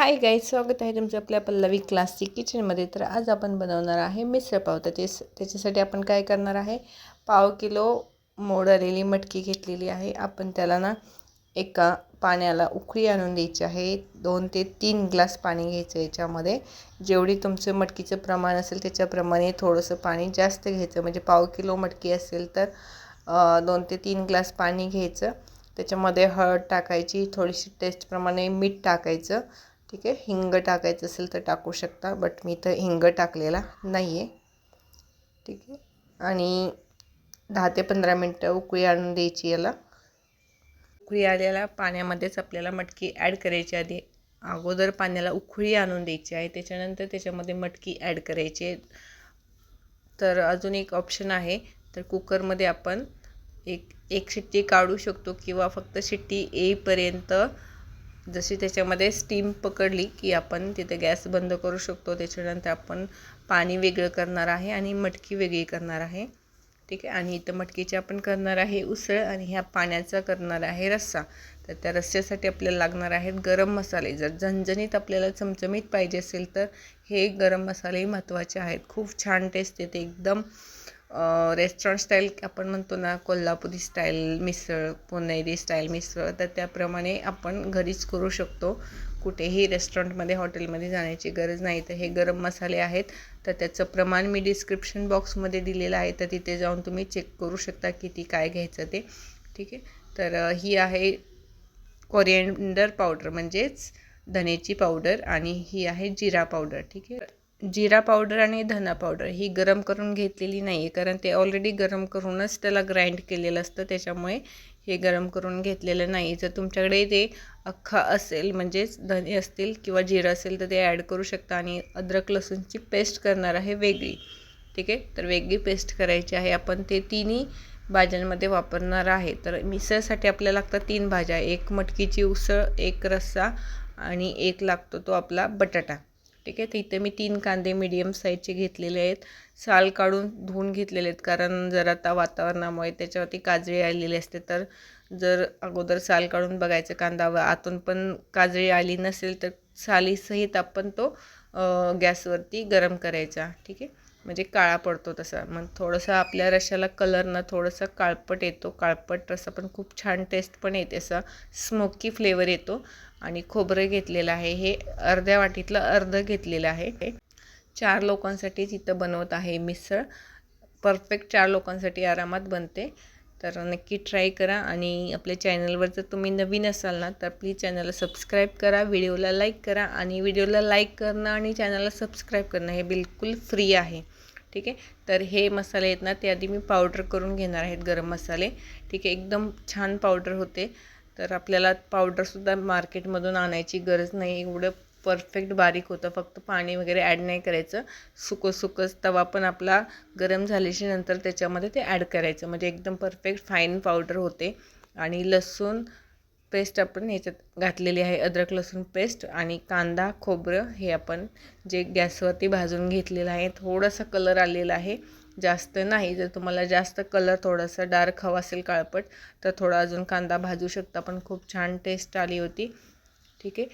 हाय गाई स्वागत आहे तुमचं आपल्या पल्लवी क्लासिक किचनमध्ये तर आज आपण बनवणार आहे मिसळ त्याचे त्याच्यासाठी आपण काय करणार आहे पाव किलो मोड आलेली मटकी घेतलेली आहे. आपण त्याला ना एका पाण्याला उकळी आणून द्यायची आहे. दोन ते तीन ग्लास पाणी घ्यायचं याच्यामध्ये. जेवढी तुमचं मटकीचं प्रमाण असेल त्याच्याप्रमाणे थोडंसं पाणी जास्त घ्यायचं. म्हणजे पाव किलो मटकी असेल तर दोन ते तीन ग्लास पाणी घ्यायचं. त्याच्यामध्ये हळद टाकायची. थोडीशी टेस्टप्रमाणे मीठ टाकायचं. ठीक आहे. हिंग टाकायचं असेल तर टाकू शकता बट मी तर हिंग टाकलेला नाही आहे ठीक आहे. आणि दहा ते पंधरा मिनटं उकळी आणून द्यायची याला. उकळी आलेल्या पाण्यामध्येच आपल्याला मटकी ॲड करायची आधी. अगोदर पाण्याला उकळी आणून द्यायची आहे. त्याच्यानंतर त्याच्यामध्ये मटकी ॲड करायची आहे. तर अजून एक ऑप्शन आहे. तर कुकरमध्ये आपण एक एक शिट्टी काढू शकतो किंवा फक्त शिट्टी येईपर्यंत जशी त्याच्यामध्ये स्टीम पकडली की आपण तिथे गॅस बंद करू शकतो. त्याच्यानंतर आपण पाणी वेगळं करणार आहे आणि मटकी वेगळी करणार आहे. ठीक आहे? आणि इथं मटकीची आपण करणार आहे उसळ आणि ह्या पाण्याचा करणार आहे रस्सा. तर त्या रस्स्यासाठी आपल्याला लागणार आहेत गरम मसाले. जर झणझणीत आपल्याला चमचमीत पाहिजे असेल तर हे गरम मसाले महत्त्वाचे आहेत. खूप छान टेस्ट येते. एकदम रेस्टॉरंट स्टाईल आपण म्हणतो ना कोल्हापुरी स्टाईल मिसळ पुणेरी स्टाईल मिसळ तर त्याप्रमाणे आपण घरीच करू शकतो. कुठेही रेस्टॉरंटमध्ये हॉटेलमध्ये जाण्याची गरज नाही. तर हे गरम मसाले आहेत. तर त्याचं प्रमाण मी डिस्क्रिप्शन बॉक्समध्ये दिलेलं आहे. तर तिथे जाऊन तुम्ही चेक करू शकता किती काय घ्यायचं ते. ठीक आहे? तर ही आहे कोरिएंडर पावडर म्हणजेच धनेची पावडर आणि ही आहे जिरा पावडर ठीक आहे? जिरा पावडर आणि धना पावडर ही गरम करून घेतलेली नाही आहे कारण ते ऑलरेडी गरम करूनच त्याला ग्राइंड केलेलं असतं त्याच्यामुळे हे गरम करून घेतलेलं नाही जर तुमच्याकडे ते अख्खा असेल म्हणजेच धने असतील किंवा जिरं असेल तर ते ॲड करू शकता. आणि अद्रक लसूणची पेस्ट करणार आहे वेगळी. ठीक आहे? तर वेगळी पेस्ट करायची आहे. आपण ते तिन्ही भाज्यांमध्ये वापरणार आहे. तर मिसळसाठी आपल्याला लागतात तीन भाज्या. एक मटकीची उसळ एक रस्सा आणि एक लागतो तो आपला बटाटा. ठीक आहे? तर इथे मी तीन कांदे मीडियम साईजचे घेतलेले आहेत. साल काढून धुवून घेतलेले आहेत. कारण जर आता वातावरणामुळे त्याच्यावरती काजळी आलेली असते तर जर अगोदर साल काढून बघायचं कांदा आतून पण काजळी आली नसेल तर सालीसहित आपण तो गॅसवरती गरम करायचा. ठीक आहे? म्हणजे काळा पडतो तसा. मग थोडंसं आपल्या रशाला कलर ना थोडंसं काळपट येतो. काळपट रसा पण खूप छान टेस्ट पण येते. असा स्मोकी फ्लेवर येतो. आणि खोबरं घेतलेलं आहे. हे अर्ध्या वाटीतलं अर्धं घेतलेलं आहे. चार लोकांसाठी तिथं बनवत आहे मिसळ. परफेक्ट चार लोकांसाठी आरामात बनते. तर नक्की ट्राय करा आणि आपल्या चॅनलवर जर तुम्ही नवीन असाल ना तर प्लीज चॅनलला सबस्क्राईब करा व्हिडिओला लाईक करा आणि व्हिडिओला लाईक करणं आणि चॅनलला सबस्क्राईब करणं हे बिलकुल फ्री आहे. ठीक आहे? तर हे मसाले आहेत ना ते आधी मी पावडर करून घेणार आहेत गरम मसाले. ठीक आहे? एकदम छान पावडर होते. तर आपल्याला पावडरसुद्धा मार्केटमधून आणायची गरज नाही. एवढं परफेक्ट बारीक होतं. फक्त पाणी वगैरे ॲड नाही करायचं. सुकं सुकंच तवा पण आपला गरम झाल्याची नंतर त्याच्यामध्ये ते ॲड करायचं. म्हणजे एकदम परफेक्ट फाईन पावडर होते. आणि लसूण पेस्ट आपण याच्यात घातलेली आहे. अद्रक लसूण पेस्ट आणि कांदा खोबरं हे आपण जे गॅसवरती भाजून घेतलेलं आहे. थोडासा कलर आलेला आहे. जास्त नाही. जर तुम्हाला जास्त कलर थोडासा डार्क हवा असेल काळपट तर थोडा अजून कांदा भाजू शकता. पण खूप छान टेस्ट आली होती. ठीक आहे?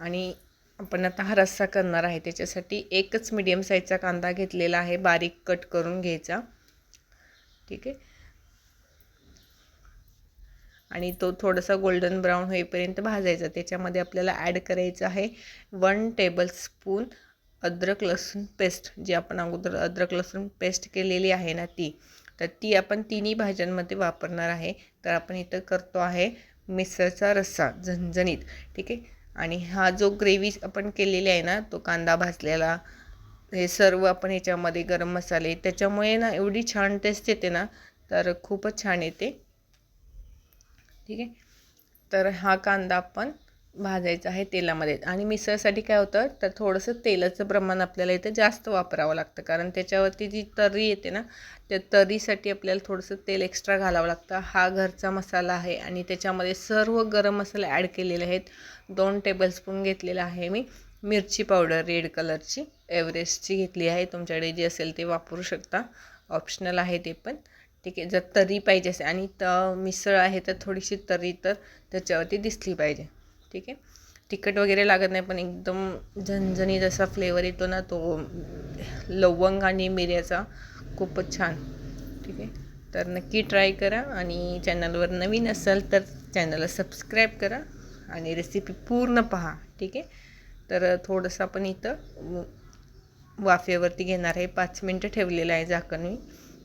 आणि आपण आता हा रस्सा करणार आहे. त्याच्यासाठी एकच मिडियम साईजचा कांदा घेतलेला आहे. बारीक कट करून घ्यायचा. ठीक आहे? आणि तो थोडासा गोल्डन ब्राऊन होईपर्यंत भाजायचा. त्याच्यामध्ये आपल्याला ॲड करायचं आहे वन टेबल स्पून अद्रक लसूण पेस्ट जी आपण अगोदर अद्रक लसूण पेस्ट केलेली आहे ना ती. तर ती आपण तिन्ही भाज्यांमध्ये वापरणार आहे. तर आपण इथं करतो आहे मिसळचा रस्सा झणझणीत. ठीक आहे? आणि हा जो ग्रेव्ही आपण केलेली आहे ना तो कांदा भाजलेला हे सर्व आपण ह्याच्यामध्ये गरम मसाले त्याच्यामुळे ना एवढी छान टेस्ट येते ना तर खूपच छान येते. ठीक आहे? तर हा कांदा आपण भाजायचं आहे तेलामध्ये. आणि मिसळसाठी काय होतं तर थोडंसं तेलाचं प्रमाण आपल्याला इथे जास्त वापरावं लागतं. कारण त्याच्यावरती जी तर्री येते ना त्या तर्रीसाठी आपल्याला थोडंसं तेल एक्स्ट्रा घालावं लागतं. हा घरचा मसाला आहे आणि त्याच्यामध्ये सर्व गरम मसाले ॲड केलेले आहेत. दोन टेबलस्पून घेतलेला आहे मी. मिरची पावडर रेड कलरची एव्हरेस्टची घेतली आहे. तुमच्याकडे जी असेल ते वापरू शकता. ऑप्शनल आहे ते पण. ठीक आहे जर तर्री पाहिजे असेल आणि त मिसळ आहे तर थोडीशी तर्री तर त्याच्यावरती दिसली पाहिजे. ठीक आहे. तिखट वगैरे लागत नाही पण एकदम झणझणी जसा फ्लेवर येतो ना तो लवंग आणि मिऱ्याचा खूपच छान. ठीक आहे. तर नक्की ट्राय करा आणि चॅनलवर नवीन असाल तर चॅनलला सबस्क्राईब करा आणि रेसिपी पूर्ण पहा. ठीक आहे. तर थोडंसं आपण इथं वाफेवरती घेणार आहे. पाच मिनटं ठेवलेलं आहे झाकण मी.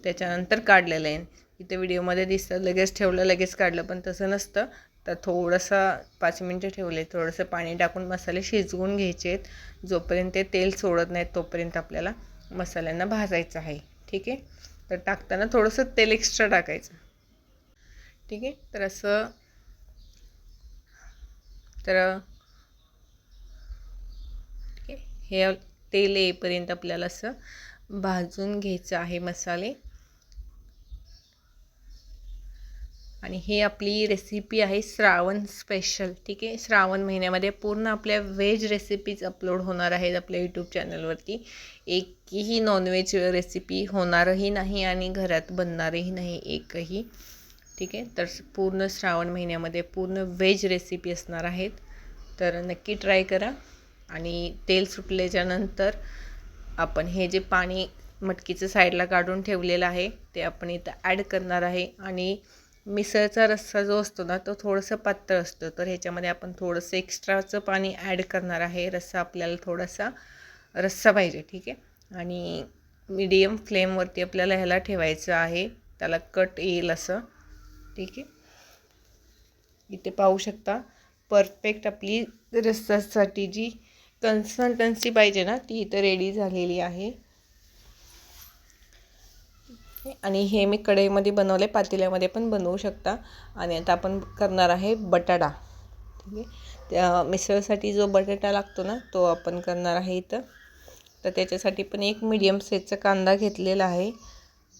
त्याच्यानंतर काढलेलं आहे. इथं व्हिडिओमध्ये दिसतं लगेच ठेवलं लगेच काढलं पण तसं नसतं. तर थोडंसं पाच मिनटं ठेवले. थोडंसं पाणी टाकून मसाले शिजवून घ्यायचे आहेत जोपर्यंत ते तेल सोडत नाहीत तोपर्यंत आपल्याला मसाल्यांना भाजायचं आहे. ठीक आहे? तर टाकताना थोडंसं तेल एक्स्ट्रा टाकायचं. ठीक आहे? तर असं तर ठीक आहे हे तेल येईपर्यंत आपल्याला असं भाजून घ्यायचं आहे मसाले. आणि हे आपली रेसिपी आहे श्रावण स्पेशल ठीक आहे? श्रावण महिन्यामध्ये पूर्ण आपल्या व्हेज रेसिपीज अपलोड होणार आहेत आपल्या यूट्यूब चॅनलवरती एकही नॉनव्हेज रेसिपी होणारही नाही आणि घरात बनणारही नाही एकही. ठीक आहे? तर पूर्ण श्रावण महिन्यामध्ये पूर्ण व्हेज रेसिपी असणार आहेत. तर नक्की ट्राय करा. आणि तेल सुटल्याच्यानंतर आपण हे जे पाणी मटकीचं साईडला काढून ठेवलेलं आहे ते आपण इथं ॲड करणार आहे. आणि मिसळचा रस्सा जो असतो ना तो थोडंसं पातळ असतो. तर ह्याच्यामध्ये आपण थोडंसं एक्स्ट्राचं पाणी ॲड करणार आहे. रस्सा आपल्याला थोडासा रस्सा पाहिजे ठीक आहे? आणि मीडियम फ्लेमवरती आपल्याला ह्याला ठेवायचं आहे. त्याला कट येईल असं ठीक आहे? इथे पाहू शकता परफेक्ट आपली रस्सासाठी जी कन्सल्टन्सी पाहिजे ना ती इथं रेडी झालेली आहे. आणि हे मी कढईमध्ये बनवले पातेल्यामध्ये पण बनवू शकता. आणि आता आपण करणार आहे बटाटा. ठीक आहे? त्या मिसळसाठी जो बटाटा लागतो ना तो आपण करणार आहे इथं. तर त्याच्यासाठी पण एक मीडियम साईजचा कांदा घेतलेला आहे.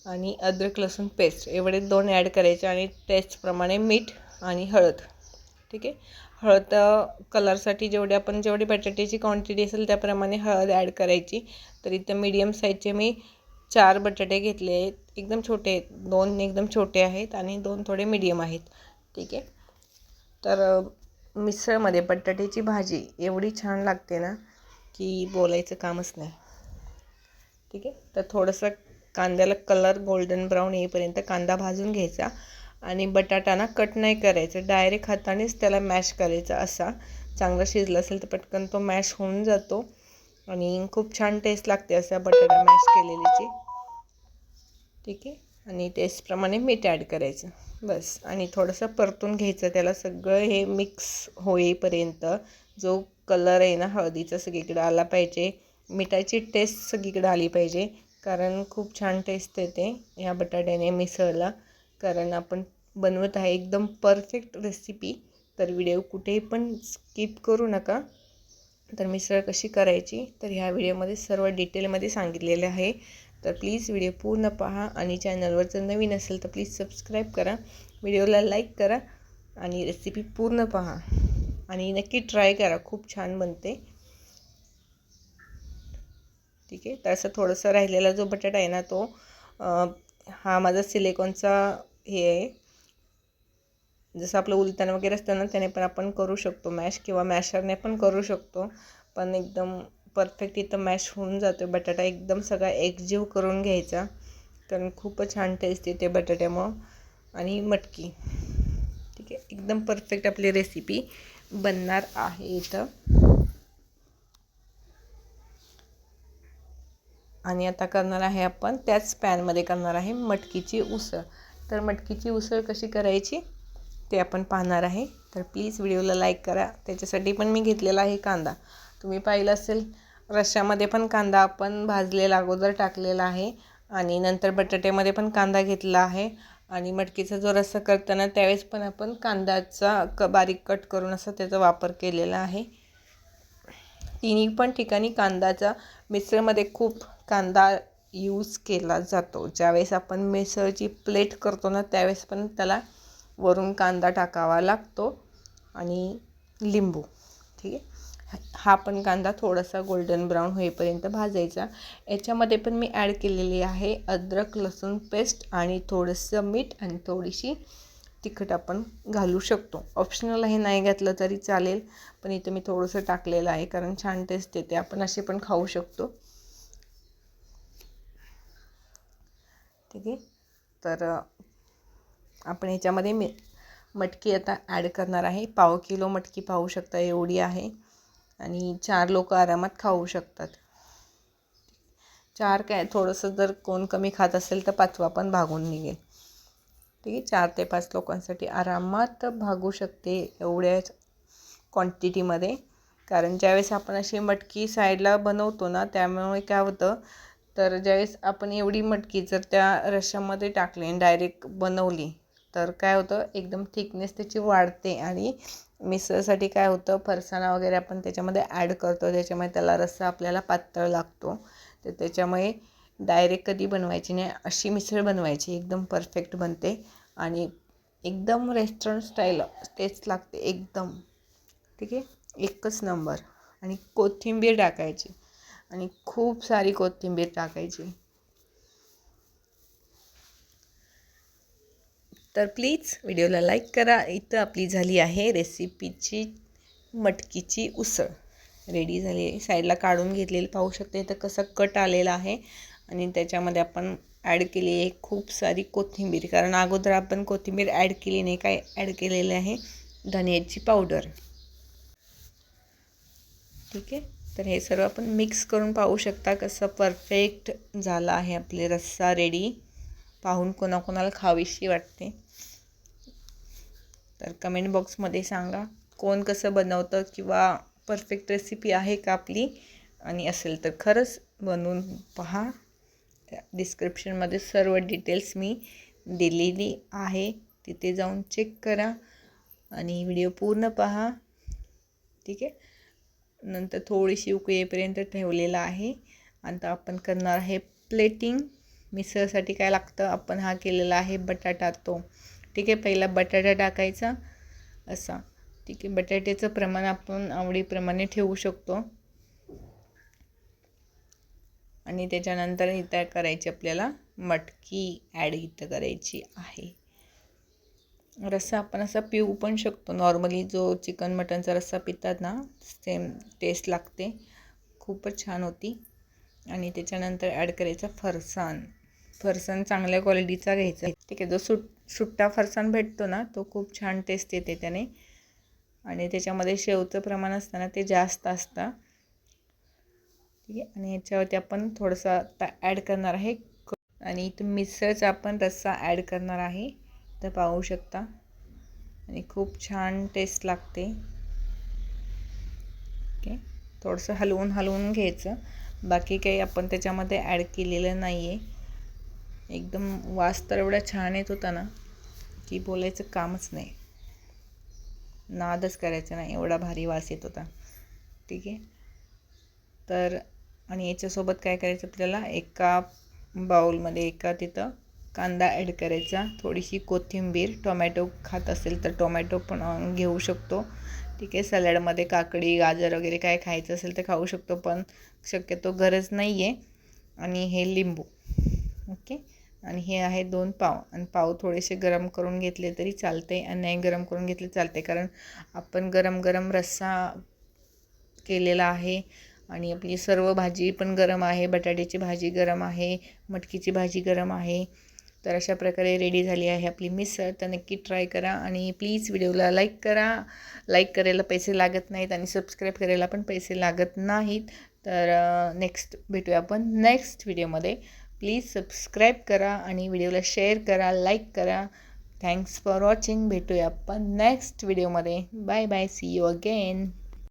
आणि अद्रक लसूण पेस्ट एवढे दोन ॲड करायचे आणि टेस्टप्रमाणे मीठ आणि हळद. ठीक आहे? हळद कलरसाठी जेवढे आपण जेवढी बटाट्याची क्वांटिटी असेल त्याप्रमाणे हळद ॲड करायची. तर इथं मीडियम साईजचे मी चार बटाटे घेतले आहेत. एकदम छोटे आहेत. दोन एकदम छोटे आहेत आणि दोन थोडे मीडियम आहेत. ठीक आहे? तर मिसळमध्ये बटाट्याची भाजी एवढी छान लागते ना की बोलायचं कामच नाही. ठीक आहे? तर थोडंसं कांद्याला कलर गोल्डन ब्राऊन येईपर्यंत कांदा भाजून घ्यायचा आणि बटाटा ना कट नाही करायचं. डायरेक्ट हातानेच त्याला मॅश करायचा असा. चांगला शिजला असेल तर पटकन तो मॅश होऊन जातो. आणि खूप छान टेस्ट लागते असा बटाटा मॅश केलेलीची. ठीक आहे? आणि टेस्टप्रमाणे मीठ ॲड करायचं. बस. आणि थोडंसं परतून घ्यायचं. त्याला सगळं हे मिक्स होईपर्यंत जो कलर आहे ना हळदीचा सगळीकडे आला पाहिजे. मिठाची टेस्ट सगळीकडे आली पाहिजे. कारण खूप छान टेस्ट येते ह्या बटाट्याने मिसळला. कारण आपण बनवत आहे एकदम परफेक्ट रेसिपी तर व्हिडिओ कुठेही पण स्किप करू नका. तर मिसळ कशी करायची? तर ह्या व्हिडिओमध्ये सर्व डिटेलमध्ये सांगितलेलं आहे. तर प्लीज व्हिडिओ पूर्ण पहा आणि चॅनलवर जर नवीन असेल तर प्लीज सबस्क्राईब करा. व्हिडिओला लाईक करा आणि रेसिपी पूर्ण पहा. आणि नक्की ट्राय करा खूप छान बनते. ठीक आहे तर असं थोडंसं राहिलेला जो बटाटा आहे ना तो हा माझा सिलिकॉनचा हे आहे. जसं आपलं उलताना वगैरे असतं ना त्याने पण आपण करू शकतो. मॅश किंवा मॅशरने पण करू शकतो. पण एकदम परफेक्ट इथं मॅश होऊन जातो बटाटा एकदम सगळा एकजीव करून घ्यायचा. कारण खूपच छान टेस्ट येते बटाट्यामुळं. आणि मटकी. ठीक आहे. एकदम परफेक्ट आपली रेसिपी बनणार आहे इथं. आणि आता करणार आहे आपण त्याच पॅनमध्ये करणार आहे मटकीची उसळ. तर मटकीची उसळ कशी करायची? ते आपण पाहणार आहे. तर प्लीज व्हिडिओला लाईक करा. त्याच्यासाठी पण मी घेतलेला आहे कांदा. तुम्ही पाहिलं असेल रश्श्यामध्ये पण कांदा आपण भाजलेला अगोदर टाकलेला आहे आणि नंतर बटाट्यामध्ये पण कांदा घेतला आहे. आणि मटकीचा जो रस्सा करताना त्यावेळेस पण आपण कांद्याचा क बारीक कट करून असं त्याचा वापर केलेला आहे. तिन्ही पण ठिकाणी कांदाचा मिसळमध्ये खूप कांदा यूज केला जातो. ज्यावेळेस आपण मिसळची प्लेट करतो ना त्यावेळेस पण त्याला वरून कांदा टाकावा लागतो. आणि लिंबू ठीक आहे? हा पण कांदा थोडासा गोल्डन ब्राऊन होईपर्यंत भाजायचा. याच्यामध्ये पण मी ॲड केलेली आहे अद्रक लसूण पेस्ट आणि थोडंसं मीठ आणि थोडीशी तिखट आपण घालू शकतो. ऑप्शनल हे नाही घातलं तरी चालेल पण इथं मी थोडंसं टाकलेलं आहे कारण छान टेस्ट येते. आपण असे पण खाऊ शकतो. ठीक आहे? तर आपण ह्याच्यामध्ये मी मटकी आता ॲड करणार आहे. पाव किलो मटकी पाहू शकता एवढी आहे. आणि चार लोक आरामात खाऊ शकतात. चार काय थोडंसं जर कोण कमी खात असेल तर पाचवा पण भागून निघेल. ठीक आहे चार ते पाच लोकांसाठी आरामात भागू शकते एवढ्याच क्वांटिटीमध्ये कारण ज्यावेळेस आपण अशी मटकी साईडला बनवतो ना त्यामुळे काय होतं तर ज्यावेळेस आपण एवढी मटकी जर त्या रश्श्यामध्ये टाकली आणि डायरेक्ट बनवली तर काय होतं एकदम थिकनेस त्याची वाढते आणि मिसळसाठी काय होतं फरसाणा वगैरे आपण त्याच्यामध्ये ॲड करतो त्याच्यामुळे त्याला रस्सा आपल्याला पातळ लागतो. तर त्याच्यामुळे डायरेक्ट कधी बनवायची नाही अशी मिसळ बनवायची एकदम परफेक्ट बनते आणि एकदम रेस्टॉरंट स्टाईल टेस्ट लागते एकदम. ठीक आहे? एकच नंबर आणि कोथिंबीर टाकायची. आणि खूप सारी कोथिंबीर टाकायची. तर प्लीज व्हिडिओला लाईक करा. इथं आपली झाली आहे रेसिपीची मटकीची उसळ. रेडी झाली आहे. साईडला काढून घेतलेली. पाहू शकते तर कसं कट आलेलं आहे. आणि त्याच्यामध्ये आपण ॲड केली आहे खूप सारी कोथिंबीर. कारण अगोदर आपण कोथिंबीर ॲड केली नाही. काय ॲड केलेले आहे? धनियाची पावडर ठीक आहे? तर हे सर्व आपण मिक्स करून पाहू शकता कसं परफेक्ट झालं आहे आपले रस्सा रेडी पाहून कोणाकोणाला खावीशी वाटते. तर कमेंट बॉक्समध्ये सांगा कोण कसं बनवतं किंवा परफेक्ट रेसिपी आहे का आपली? आणि असेल तर खरंच बनवून पहा. डिस्क्रिप्शनमध्ये सर्व डिटेल्स मी दिलेली आहे. तिथे जाऊन चेक करा आणि व्हिडिओ पूर्ण पहा. ठीक आहे? नंतर थोडीशी उकळी येईपर्यंत ठेवलेला आहे. आता आपण करणार आहे प्लेटिंग मिसळसाठी काय लागतं? आपण हा केलेला आहे बटाटा तो. ठीक आहे पहिला बटाटा टाकायचा असा. ठीक आहे बटाट्याचं प्रमाण आपण आवडीप्रमाणे ठेवू शकतो. आणि त्याच्यानंतर इथं करायची आपल्याला मटकी ॲड इथं करायची आहे. रस्सा आपण असा पिऊ पण शकतो. नॉर्मली जो चिकन मटनचा रस्सा पितात ना सेम टेस्ट लागते. खूपच छान होती. आणि त्याच्यानंतर ॲड करायचा फरसान फरसाण चांगल्या क्वालिटीचा घ्यायचा. ठीक आहे जो सुट सुट्टा फरसाण भेटतो ना तो खूप छान टेस्ट येते त्याने. आणि त्याच्यामध्ये शेवचं प्रमाण असताना ते जास्त असतं. ठीक आहे आणि याच्यावरती आपण थोडंसं आता ॲड करणार आहे. आणि इथं मिसळचा आपण रस्सा ॲड करणार आहे. तर पाहू शकता. आणि खूप छान टेस्ट लागते. ओके थोडंसं हलवून हलवून घ्यायचं. बाकी काही आपण त्याच्यामध्ये ॲड केलेलं नाही आहे एकदम वास तर एवढा छान येत होता ना की बोलायचं कामच नाही. नादच करायचं नाही एवढा भारी वास येत होता. ठीक आहे? तर आणि याच्यासोबत काय करायचं आपल्याला? एका बाऊलमध्ये एका तिथं कांदा ॲड करायचा थोडीशी कोथिंबीर टोमॅटो खात असेल तर टोमॅटो पण घेऊ शकतो. ठीक आहे? सॅलडमध्ये काकडी गाजर वगैरे काय खायचं असेल तर खाऊ शकतो पण शक्यतो गरज नाही आहे आणि हे लिंबू. ओके? आणि हे आहे दोन पाव. आणि पाव थोडेसे गरम करून घेतले तरी चालते आणि नाही गरम करून घेतले चालते कारण आपण गरम गरम रस्सा केलेला आहे आणि आपली सर्व भाजी पण गरम आहे बटाट्याची भाजी गरम आहे मटकीची भाजी गरम आहे. तर अशा प्रकारे रेडी झाली आहे आपली मिसळ. तर नक्की ट्राय करा आणि प्लीज व्हिडिओला लाईक करा. लाईक करायला पैसे लागत नाहीत आणि सबस्क्राईब करायला पण पैसे लागत नाहीत. तर नेक्स्ट भेटूया आपण नेक्स्ट व्हिडिओमध्ये प्लीज सबस्क्राईब करा आणि व्हिडिओला शेअर करा लाईक करा. थँक्स फॉर वॉचिंग भेटूया आपण नेक्स्ट व्हिडिओमध्ये bye bye see you again